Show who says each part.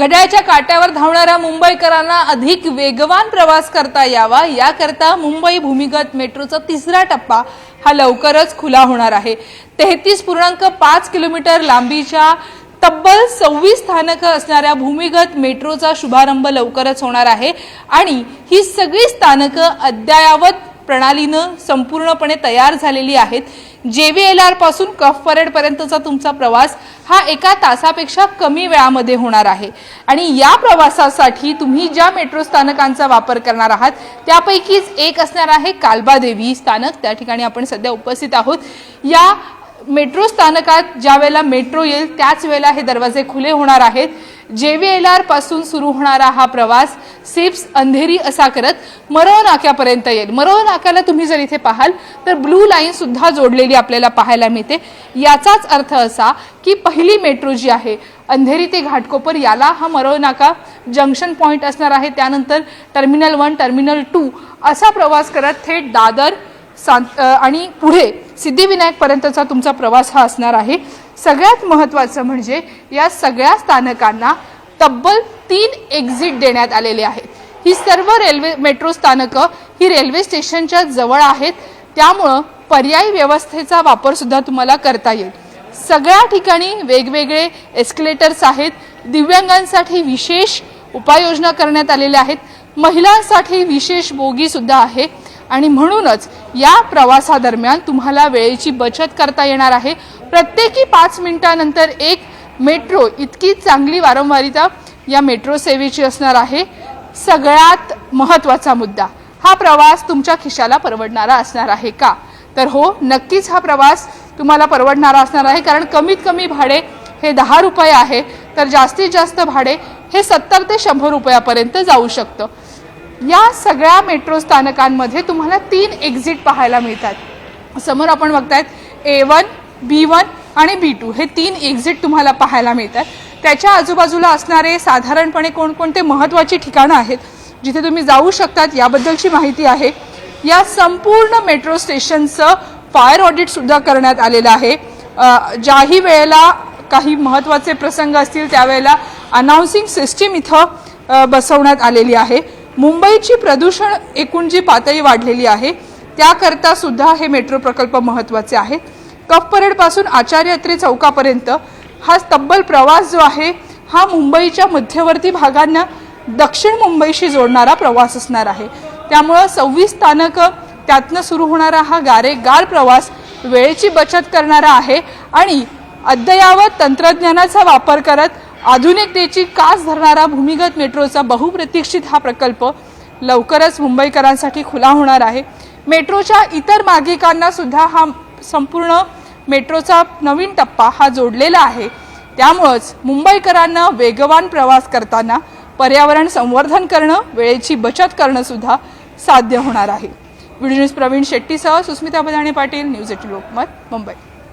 Speaker 1: घड्याळच्या काट्यावर धावणाऱ्या मुंबईकरांना अधिक वेगवान प्रवास करता यावा याकरता मुंबई भूमिगत मेट्रोचा तिसरा टप्पा हा लवकरच खुला होणार आहे. तेहतीस पूर्णांक पाच किलोमीटर लांबीच्या तब्बल सव्वीस स्थानकं असणाऱ्या भूमिगत मेट्रोचा शुभारंभ लवकरच होणार आहे आणि ही सगळी स्थानकं अद्ययावत प्रणालीनं संपूर्णपणे तयार झालेली आहेत. जेव्हीएलआरपासून कफ परेड पर्यंतचा तुमचा प्रवास हा एका तासापेक्षा कमी वेळामध्ये होणार आहे. आणि या प्रवासासाठी तुम्ही ज्या मेट्रो स्थानकांचा वापर करणार आहात त्यापैकीच एक असणार आहे कालबादेवी स्थानक. त्या ठिकाणी आपण सध्या उपस्थित आहोत. या मेट्रो स्थानकात ज्या वेळेला मेट्रो येईल त्याच वेळेला हे दरवाजे खुले होणार आहेत. जेव्हीएलआरपासून सुरू होणारा हा प्रवास सिप्स अंधेरी असा करत मरळ नाक्यापर्यंत येईल. मरळ नाक्याला तुम्ही जर इथे पाहाल तर ब्लू लाईन सुद्धा जोडलेली आपल्याला पाहायला मिळते. याचाच अर्थ असा की पहिली मेट्रो जी आहे अंधेरी ते घाटकोपर याला हा मरळ नाका जंक्शन पॉईंट असणार आहे. त्यानंतर टर्मिनल वन टर्मिनल टू असा प्रवास करत थेट दादर सांत आणि पुढे सिद्धिविनायकपर्यंतचा तुमचा प्रवास हा असणार आहे. सगळ्यात महत्त्वाचं म्हणजे या सगळ्या स्थानकांना तब्बल तीन एक्झिट देण्यात आलेले आहेत. ही सर्व रेल्वे मेट्रो स्थानकं ही रेल्वे स्टेशनच्या जवळ आहेत. त्यामुळं पर्यायी व्यवस्थेचा वापरसुद्धा तुम्हाला करता येईल. सगळ्या ठिकाणी वेगवेगळे एस्केलेटर्स आहेत. दिव्यांगांसाठी विशेष उपाययोजना करण्यात आलेल्या आहेत. महिलांसाठी विशेष बोगीसुद्धा आहे. आणि म्हणूनच या प्रवासादरम्यान तुम्हाला वेळेची बचत करता येणार आहे. प्रत्येकी पाच मिनिटानंतर एक मेट्रो इतकी चांगली वारंवारिता या मेट्रो सेवेची असणार आहे. सगळ्यात महत्त्वाचा मुद्दा हा प्रवास तुमच्या खिशाला परवडणारा असणार आहे का? तर हो नक्कीच हा प्रवास तुम्हाला परवडणारा असणार आहे कारण कमीत कमी भाडे हे दहा रुपये आहे तर जास्तीत जास्त भाडे हे सत्तर ते शंभर रुपयापर्यंत जाऊ शकतं. या सगळ्या मेट्रो स्थानकांमध्ये तुम्हाला तीन एक्झिट पाहायला मिळतात. समोर आपण बघतायत ए वन बी वन आणि बी टू हे तीन एक्झिट तुम्हाला पाहायला मिळतात. त्याच्या आजूबाजूला असणारे साधारणपणे कोणकोणते महत्त्वाची ठिकाणं आहेत जिथे तुम्ही जाऊ शकतात याबद्दलची माहिती आहे. या संपूर्ण मेट्रो स्टेशनचं फायर ऑडिटसुद्धा करण्यात आलेलं आहे. ज्याही वेळेला काही महत्त्वाचे प्रसंग असतील त्यावेळेला अनाऊन्सिंग सिस्टीम इथं बसवण्यात आलेली आहे. मुंबईची प्रदूषण एकूण जी पातळी वाढलेली आहे त्याकरता सुद्धा हे मेट्रो प्रकल्प महत्त्वाचे आहेत कफ परेडपासून आचार्य अत्रे चौकापर्यंत हा तब्बल प्रवास जो आहे हा मुंबईच्या मध्यवर्ती भागांना दक्षिण मुंबईशी जोडणारा प्रवास असणार आहे. त्यामुळं सव्वीस स्थानकं त्यातनं सुरू होणारा हा गारेगार प्रवास वेळेची बचत करणारा आहे आणि अद्ययावत तंत्रज्ञानाचा वापर करत आधुनिकतेची कास धरणारा भूमिगत मेट्रोचा बहुप्रतीक्षित हा प्रकल्प लवकरच मुंबईकरांसाठी खुला होणार आहे. मेट्रोच्या इतर मार्गिकांना सुद्धा हा संपूर्ण मेट्रोचा नवीन टप्पा हा जोडलेला आहे. त्यामुळंच मुंबईकरांना वेगवान प्रवास करताना पर्यावरण संवर्धन करणं वेळेची बचत करणं सुद्धा साध्य होणार आहे. व्हिडिओ न्यूज प्रवीण शेट्टीसह सुस्मिता बदाणे पाटील न्यूज एटी लोकमत मुंबई.